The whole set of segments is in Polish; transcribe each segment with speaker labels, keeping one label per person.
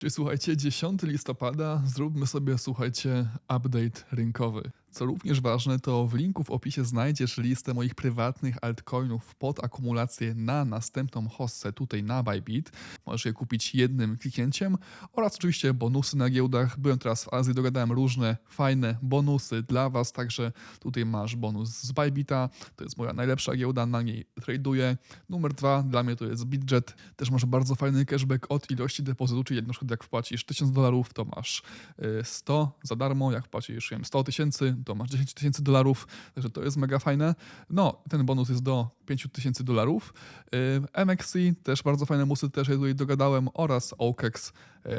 Speaker 1: Czyli słuchajcie, 10 listopada zróbmy sobie, słuchajcie, update rynkowy. Co również ważne, to w linku w opisie znajdziesz listę moich prywatnych altcoinów pod akumulację na następną hossę tutaj na Bybit. Możesz je kupić jednym kliknięciem oraz oczywiście bonusy na giełdach. Byłem teraz w Azji, dogadałem różne fajne bonusy dla Was, także tutaj masz bonus z Bybita, to jest moja najlepsza giełda, na niej traduję. Numer dwa, dla mnie to jest Bitjet, też masz bardzo fajny cashback od ilości depozytu, czyli na przykład jak wpłacisz 1000 dolarów, to masz y, 100 za darmo, jak wpłacisz nie wiem, 100 tysięcy, to masz 10 tysięcy dolarów, także to jest mega fajne. No, ten bonus jest do 5000 dolarów. Y, MXC też bardzo fajne musy, też je tutaj dogadałem oraz OKEX y,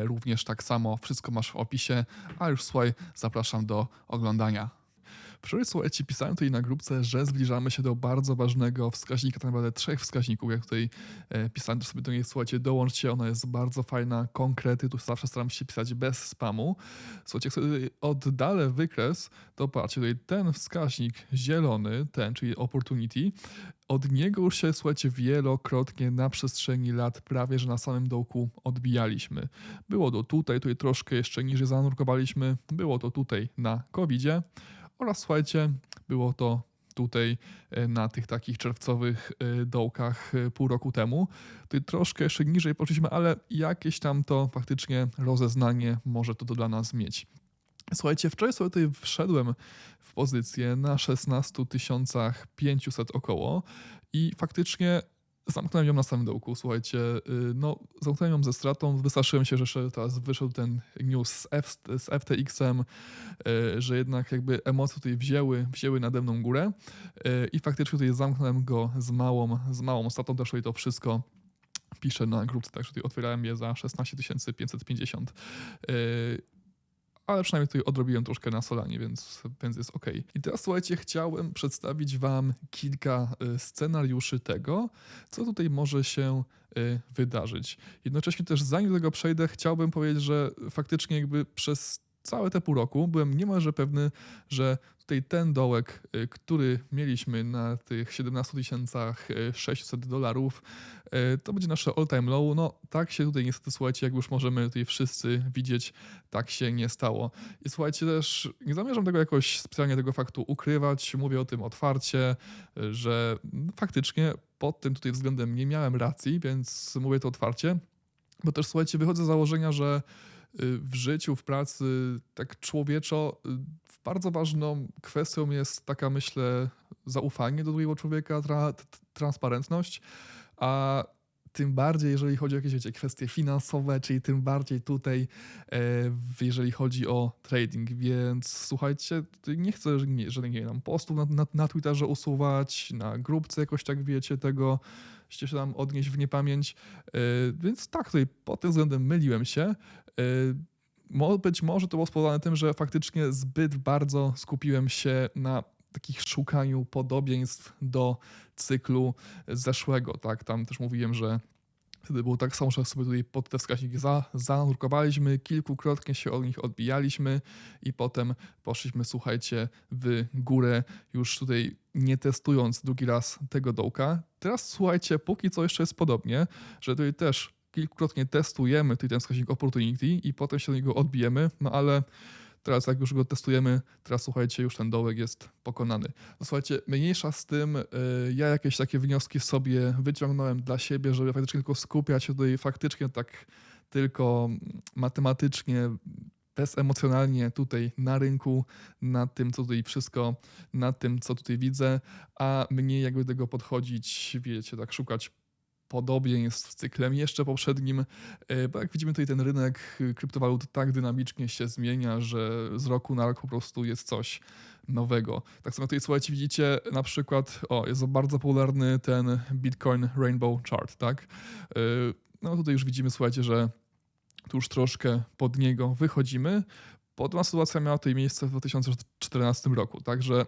Speaker 1: również tak samo, wszystko masz w opisie, a już słuchaj, zapraszam do oglądania. Wczoraj, słuchajcie, pisałem tutaj na grupce, że zbliżamy się do bardzo ważnego wskaźnika, tak naprawdę trzech wskaźników. Jak tutaj e, pisałem sobie do niej, słuchajcie, dołączcie, ona jest bardzo fajna, konkrety, tu zawsze staram się pisać bez spamu. Słuchajcie, jak sobie oddalę wykres, to patrzcie, tutaj ten wskaźnik zielony, ten, czyli opportunity, od niego już się, słuchajcie, wielokrotnie na przestrzeni lat prawie, że na samym dołku odbijaliśmy. Było to tutaj, tutaj troszkę jeszcze niżej zanurkowaliśmy, było to tutaj na COVID-zie, oraz słuchajcie, było to tutaj e, na tych takich czerwcowych e, dołkach e, pół roku temu. Tutaj troszkę jeszcze niżej poszliśmy, ale jakieś tam to faktycznie rozeznanie może to, dla nas mieć. Słuchajcie, wczoraj sobie tutaj wszedłem w pozycję na 16 500 około i faktycznie Zamknąłem ją na samym dołku, słuchajcie, y, no zamknąłem ją ze stratą, wystraszyłem się, że teraz wyszedł ten news z, F, z FTX-em, y, że jednak jakby emocje tutaj wzięły, wzięły nade mną górę y, i faktycznie tutaj zamknąłem go z małą, z małą stratą, też tutaj to wszystko piszę na grupce, także tutaj otwierałem je za 16 550 ale przynajmniej tutaj odrobiłem troszkę na Solanie, więc, więc jest ok. I teraz słuchajcie, chciałem przedstawić Wam kilka y, scenariuszy tego, co tutaj może się y, wydarzyć. Jednocześnie też zanim do tego przejdę, chciałbym powiedzieć, że faktycznie jakby przez całe te pół roku byłem niemalże pewny, że tutaj ten dołek, y, który mieliśmy na tych 17 600 dolarów, y, to będzie nasze all-time low. No tak się tutaj niestety, słuchajcie, jak już możemy tutaj wszyscy widzieć, tak się nie stało. I słuchajcie też, nie zamierzam tego jakoś specjalnie tego faktu ukrywać, mówię o tym otwarcie, y, że faktycznie pod tym tutaj względem nie miałem racji, więc mówię to otwarcie, bo też słuchajcie, wychodzę z założenia, że w życiu, w pracy, tak człowieczo, bardzo ważną kwestią jest taka, myślę, zaufanie do drugiego człowieka, tra transparentność, a tym bardziej, jeżeli chodzi o jakieś wiecie, kwestie finansowe, czyli tym bardziej tutaj, e, jeżeli chodzi o trading. Więc słuchajcie, nie chcę żadnych nie wiem, postów na, na, na Twitterze usuwać, na grupce jakoś tak wiecie tego, się tam odnieść w niepamięć. E, więc tak, tutaj pod tym względem myliłem się. E, być może to było spowodowane tym, że faktycznie zbyt bardzo skupiłem się na takich szukaniu podobieństw do cyklu zeszłego. Tak, tam też mówiłem, że wtedy było tak samo, że sobie tutaj pod te wskaźniki za, zanurkowaliśmy, kilkukrotnie się od nich odbijaliśmy i potem poszliśmy, słuchajcie, w górę, już tutaj nie testując drugi raz tego dołka. Teraz słuchajcie, póki co jeszcze jest podobnie, że tutaj też kilkukrotnie testujemy ten wskaźnik opportunity i potem się do niego odbijemy, no ale Teraz jak już go testujemy, teraz słuchajcie, już ten dołek jest pokonany. No słuchajcie, mniejsza z tym, y, ja jakieś takie wnioski sobie wyciągnąłem dla siebie, żeby faktycznie tylko skupiać się tutaj faktycznie tak tylko matematycznie, bezemocjonalnie tutaj na rynku, na tym, co tutaj wszystko, na tym, co tutaj widzę, a mniej jakby tego podchodzić, wiecie, tak szukać podobieństw z cyklem jeszcze poprzednim, e, bo jak widzimy tutaj ten rynek kryptowalut tak dynamicznie się zmienia, że z roku na rok po prostu jest coś nowego. Tak samo tutaj słuchajcie, widzicie na przykład, o jest bardzo popularny ten Bitcoin Rainbow Chart, tak? E, no tutaj już widzimy, słuchajcie, że tu już troszkę pod niego wychodzimy. Podobna sytuacja miała tutaj miejsce w 2014 roku, także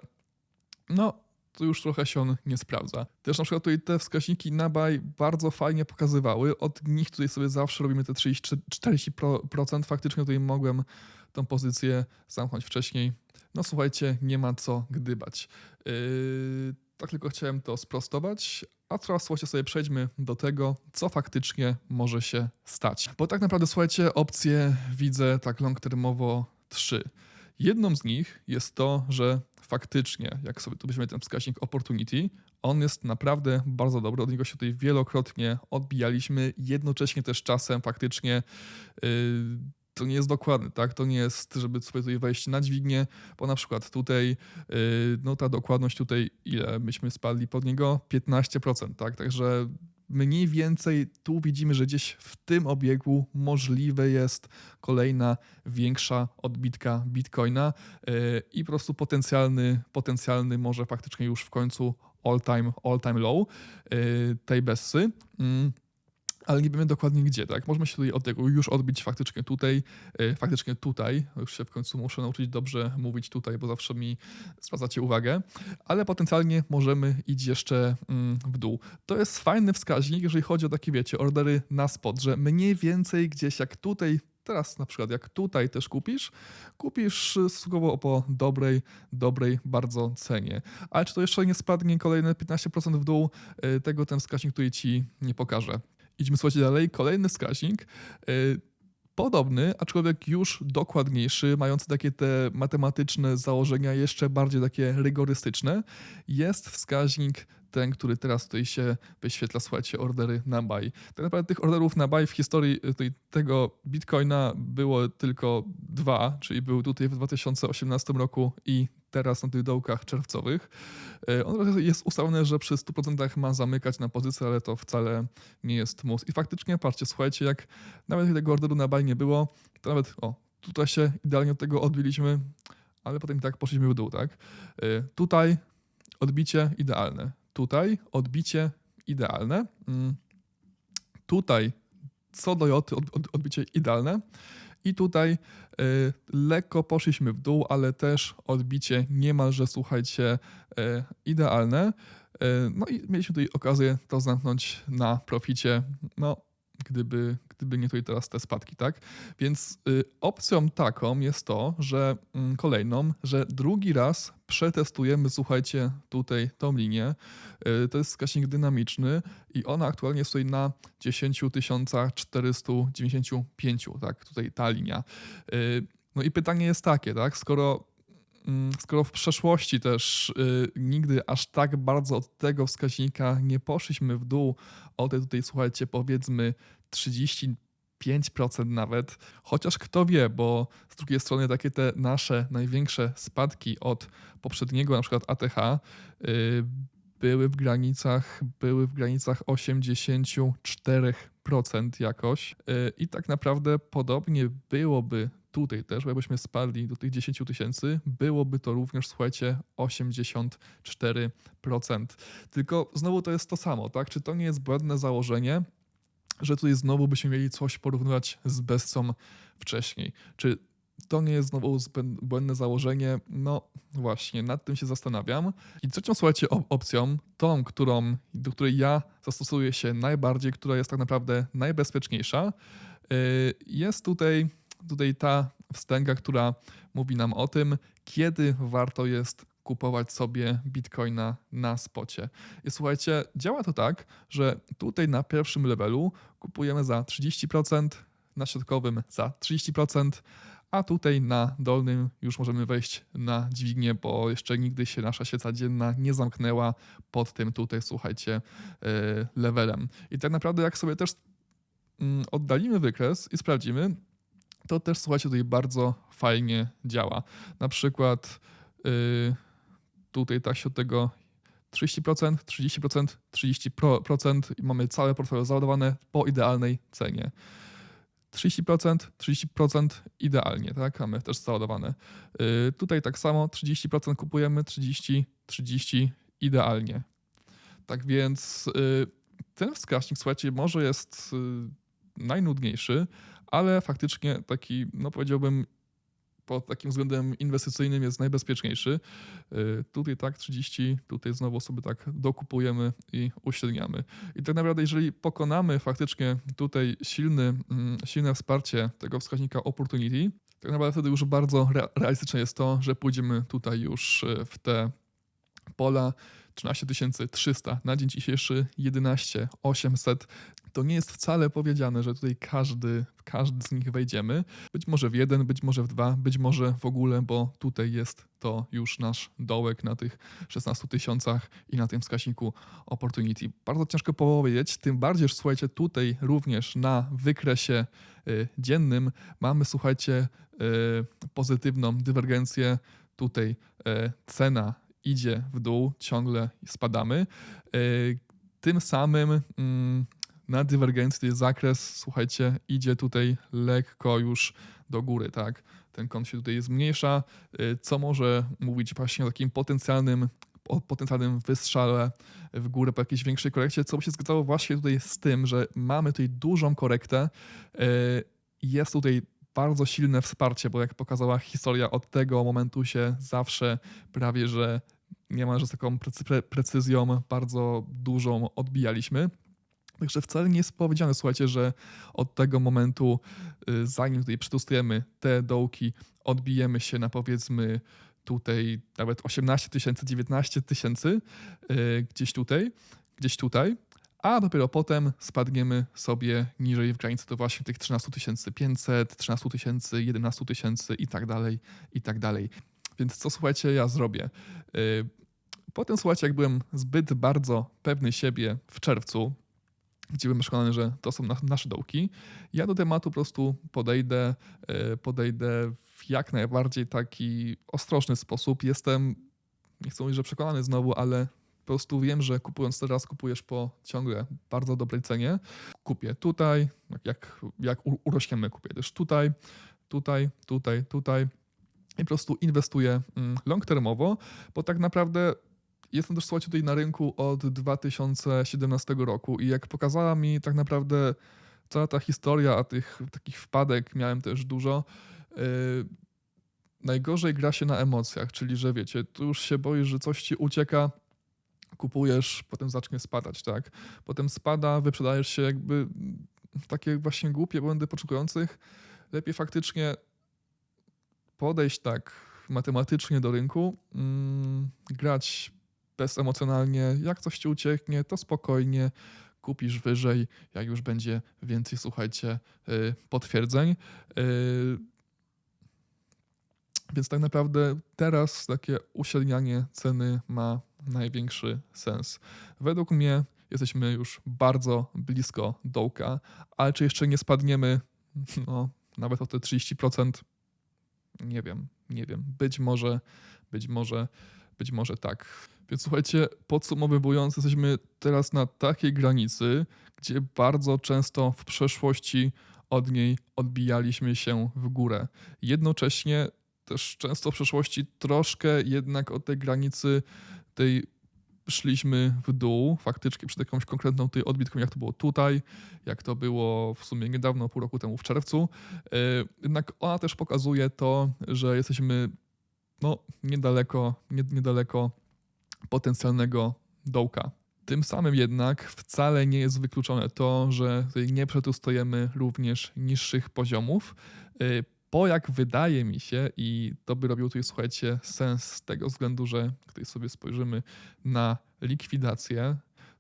Speaker 1: no to już trochę się on nie sprawdza. Też na przykład tutaj te wskaźniki Nabaj bardzo fajnie pokazywały. Od nich tutaj sobie zawsze robimy te 30-40%. Faktycznie tutaj mogłem tą pozycję zamknąć wcześniej. No słuchajcie, nie ma co gdybać. Yy, tak tylko chciałem to sprostować. A teraz słuchajcie sobie przejdźmy do tego, co faktycznie może się stać. Bo tak naprawdę słuchajcie, opcje widzę tak long termowo trzy. Jedną z nich jest to, że faktycznie, jak sobie tu weźmiemy ten wskaźnik opportunity, on jest naprawdę bardzo dobry. Od niego się tutaj wielokrotnie odbijaliśmy. Jednocześnie też czasem faktycznie yy, to nie jest dokładny, tak? To nie jest, żeby sobie tutaj wejść na dźwignię, bo na przykład tutaj, yy, no ta dokładność tutaj, ile myśmy spadli pod niego? 15%, tak? Także mniej więcej tu widzimy, że gdzieś w tym obiegu możliwe jest kolejna większa odbitka Bitcoina yy, i po prostu potencjalny, potencjalny może faktycznie już w końcu all time, all time low yy, tej Bessy. Ale nie wiemy dokładnie gdzie, tak? Możemy się tutaj od tego już odbić faktycznie tutaj, yy, faktycznie tutaj. Już się w końcu muszę nauczyć dobrze mówić tutaj, bo zawsze mi zwracacie uwagę, ale potencjalnie możemy iść jeszcze mm, w dół. To jest fajny wskaźnik, jeżeli chodzi o takie, wiecie, ordery na spot, że mniej więcej gdzieś jak tutaj Teraz na przykład jak tutaj też kupisz, kupisz stosunkowo po dobrej, dobrej bardzo cenie. Ale czy to jeszcze nie spadnie kolejne 15% w dół, y, tego ten wskaźnik tutaj ci nie pokaże. Idźmy słuchajcie dalej. Kolejny wskaźnik. y, Podobny, aczkolwiek już dokładniejszy, mający takie te matematyczne założenia jeszcze bardziej takie rygorystyczne, jest wskaźnik ten, który teraz tutaj się wyświetla, słuchajcie, ordery na buy. Tak naprawdę tych orderów na buy w historii tutaj tego Bitcoina było tylko dwa, czyli był tutaj w 2018 roku i teraz na tych dołkach czerwcowych. Y, On jest ustalone, że przy 100% ma zamykać na pozycję, ale to wcale nie jest mus. I faktycznie, patrzcie, słuchajcie, jak nawet tego orderu na buy nie było, to nawet, o, tutaj się idealnie od tego odbiliśmy, ale potem i tak poszliśmy w dół, tak? Y, Tutaj odbicie idealne. Tutaj odbicie idealne. Mm. Tutaj co do joty od, od, odbicie idealne. I tutaj y, lekko poszliśmy w dół, ale też odbicie niemalże, słuchajcie, y, idealne. Y, no i mieliśmy tutaj okazję to zamknąć na proficie. No, gdyby, gdyby nie tutaj teraz te spadki, tak? Więc y, opcją taką jest to, że mm, kolejną, że drugi raz przetestujemy, słuchajcie, tutaj tą linię. Y, to jest wskaźnik dynamiczny i ona aktualnie stoi na 10 495, tak? Tutaj ta linia. Y, no i pytanie jest takie, tak? Skoro skoro w przeszłości też y, nigdy aż tak bardzo od tego wskaźnika nie poszliśmy w dół, o te tutaj słuchajcie, powiedzmy 35% nawet, chociaż kto wie, bo z drugiej strony takie te nasze największe spadki od poprzedniego na przykład ATH y, były w granicach, były w granicach 84% jakoś. Y, i tak naprawdę podobnie byłoby tutaj też, bo jakbyśmy spadli do tych 10 tysięcy, byłoby to również, słuchajcie, 84%. Tylko znowu to jest to samo, tak? Czy to nie jest błędne założenie, że tutaj znowu byśmy mieli coś porównywać z Bessą wcześniej? Czy to nie jest znowu błędne założenie? No właśnie, nad tym się zastanawiam. I trzecią, słuchajcie, op- opcją, tą, którą, do której ja zastosuję się najbardziej, która jest tak naprawdę najbezpieczniejsza, yy, jest tutaj, tutaj ta wstęga, która mówi nam o tym, kiedy warto jest kupować sobie bitcoina na spocie. I słuchajcie, działa to tak, że tutaj na pierwszym levelu kupujemy za 30%, na środkowym za 30%, a tutaj na dolnym już możemy wejść na dźwignię, bo jeszcze nigdy się nasza świeca dzienna nie zamknęła pod tym tutaj, słuchajcie, yy, levelem. I tak naprawdę jak sobie też mm, oddalimy wykres i sprawdzimy, to też słuchajcie tutaj bardzo fajnie działa. Na przykład yy, tutaj tak się od tego 30%, 30%, 30% i mamy całe portfolio załadowane po idealnej cenie. 30%, 30% idealnie, tak? Mamy też załadowane. Yy, tutaj tak samo 30% kupujemy, 30, 30 idealnie. Tak więc yy, ten wskaźnik, słuchajcie, może jest yy, najnudniejszy, ale faktycznie taki, no powiedziałbym, pod takim względem inwestycyjnym jest najbezpieczniejszy. Yy, Tutaj tak 30, tutaj znowu sobie tak dokupujemy i uśredniamy. I tak naprawdę, jeżeli pokonamy faktycznie tutaj silny, mm, silne wsparcie tego wskaźnika opportunity, tak naprawdę wtedy już bardzo rea- realistyczne jest to, że pójdziemy tutaj już yy, w te pola 13 300, na dzień dzisiejszy 11 800. To nie jest wcale powiedziane, że tutaj każdy, każdy z nich wejdziemy. Być może w jeden, być może w dwa, być może w ogóle, bo tutaj jest to już nasz dołek na tych 16 tysiącach i na tym wskaźniku opportunity. Bardzo ciężko powiedzieć, tym bardziej, że słuchajcie, tutaj również na wykresie y, dziennym mamy, słuchajcie, y, pozytywną dywergencję. Tutaj y, cena idzie w dół, ciągle spadamy. Y, Tym samym mm, na dywergencji zakres, słuchajcie, idzie tutaj lekko już do góry, tak? Ten kąt się tutaj zmniejsza, y, co może mówić właśnie o takim potencjalnym, o potencjalnym wystrzale w górę po jakiejś większej korekcie, co by się zgadzało właśnie tutaj z tym, że mamy tutaj dużą korektę. y, Jest tutaj bardzo silne wsparcie, bo jak pokazała historia, od tego momentu się zawsze prawie, że niemalże z taką precy- pre- precyzją bardzo dużą odbijaliśmy. Także wcale nie jest powiedziane, słuchajcie, że od tego momentu, y, zanim tutaj przetestujemy te dołki, odbijemy się na powiedzmy tutaj nawet 18 tysięcy, 19 tysięcy, y, gdzieś tutaj, gdzieś tutaj, a dopiero potem spadniemy sobie niżej w granicy do właśnie tych 13 500, 13 tysięcy, 11 tysięcy i tak dalej, i tak dalej. Więc co słuchajcie, ja zrobię? Y, Potem słuchajcie, jak byłem zbyt bardzo pewny siebie w czerwcu, gdzie byłem przekonany, że to są na, nasze dołki, ja do tematu po prostu podejdę, y, podejdę w jak najbardziej taki ostrożny sposób. Jestem, nie chcę mówić, że przekonany znowu, ale po prostu wiem, że kupując teraz, kupujesz po ciągle bardzo dobrej cenie. Kupię tutaj, jak, jak urośniemy, kupię też tutaj, tutaj, tutaj, tutaj i po prostu inwestuję mm, long termowo, bo tak naprawdę jestem też słuchajcie tutaj na rynku od 2017 roku i jak pokazała mi tak naprawdę cała ta historia, a tych takich wpadek miałem też dużo, yy, najgorzej gra się na emocjach, czyli że wiecie, tu już się boisz, że coś ci ucieka, kupujesz, potem zacznie spadać, tak? Potem spada, wyprzedajesz się jakby takie właśnie głupie błędy początkujących. Lepiej faktycznie podejść tak matematycznie do rynku, mm, grać bezemocjonalnie. Jak coś ci ucieknie, to spokojnie kupisz wyżej, jak już będzie więcej, słuchajcie, y, potwierdzeń. Y, Więc tak naprawdę teraz takie uśrednianie ceny ma największy sens. Według mnie jesteśmy już bardzo blisko dołka, ale czy jeszcze nie spadniemy no, nawet o te 30%? Nie wiem, nie wiem. Być może, być może, być może tak. Więc słuchajcie, podsumowując, jesteśmy teraz na takiej granicy, gdzie bardzo często w przeszłości od niej odbijaliśmy się w górę. Jednocześnie też często w przeszłości troszkę jednak od tej granicy tej szliśmy w dół, faktycznie przed jakąś konkretną tej odbitką, jak to było tutaj, jak to było w sumie niedawno, pół roku temu w czerwcu. Yy, Jednak ona też pokazuje to, że jesteśmy no, niedaleko, nie, niedaleko potencjalnego dołka. Tym samym jednak wcale nie jest wykluczone to, że nie przetestujemy również niższych poziomów, yy, bo jak wydaje mi się, i to by robiło tutaj, słuchajcie, sens z tego względu, że tutaj sobie spojrzymy na likwidację,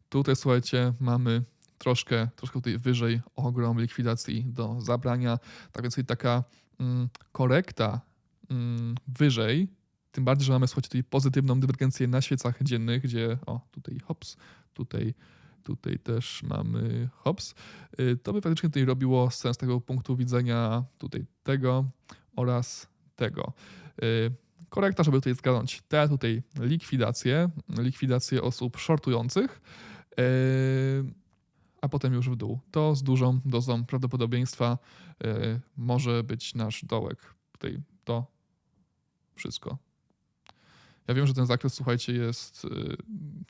Speaker 1: tutaj słuchajcie, mamy troszkę, troszkę tutaj wyżej ogrom likwidacji do zabrania, tak więc taka mm, korekta mm, wyżej, tym bardziej, że mamy słuchajcie tutaj pozytywną dywergencję na świecach dziennych, gdzie o tutaj hops, tutaj tutaj też mamy hops, y, to by faktycznie tutaj robiło sens tego punktu widzenia tutaj tego oraz tego. Y, Korekta, żeby tutaj zgadnąć te tutaj likwidacje, likwidacje osób shortujących, y, a potem już w dół. To z dużą dozą prawdopodobieństwa może być nasz dołek. Tutaj to wszystko. Ja wiem, że ten zakres, słuchajcie, jest,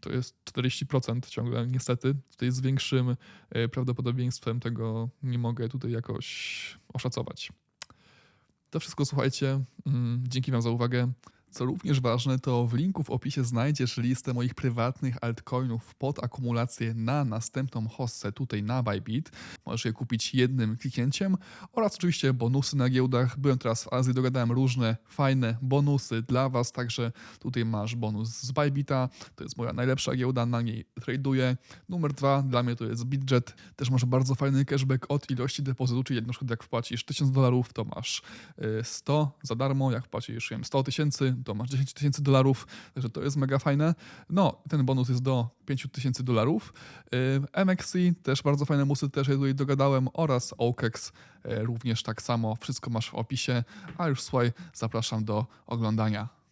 Speaker 1: to jest 40% ciągle, niestety. Tutaj z większym y, prawdopodobieństwem tego nie mogę tutaj jakoś oszacować. To wszystko, słuchajcie. Mm, Dzięki Wam za uwagę. Co również ważne, to w linku w opisie znajdziesz listę moich prywatnych altcoinów pod akumulację na następną hossę tutaj na Bybit. Możesz je kupić jednym kliknięciem oraz oczywiście bonusy na giełdach. Byłem teraz w Azji, dogadałem różne fajne bonusy dla Was, także tutaj masz bonus z Bybita, to jest moja najlepsza giełda, na niej traduję. Numer dwa, dla mnie to jest Bitjet, też masz bardzo fajny cashback od ilości depozytu, czyli na przykład jak wpłacisz 1000 dolarów, to masz y, 100 za darmo, jak wpłacisz nie wiem, 100 tysięcy, to masz 10 tysięcy dolarów, także to jest mega fajne. No, ten bonus jest do 5000 dolarów. Y, MXC też bardzo fajne musy, też je tutaj dogadałem oraz OKEX y, również tak samo, wszystko masz w opisie, a już słuchaj, zapraszam do oglądania.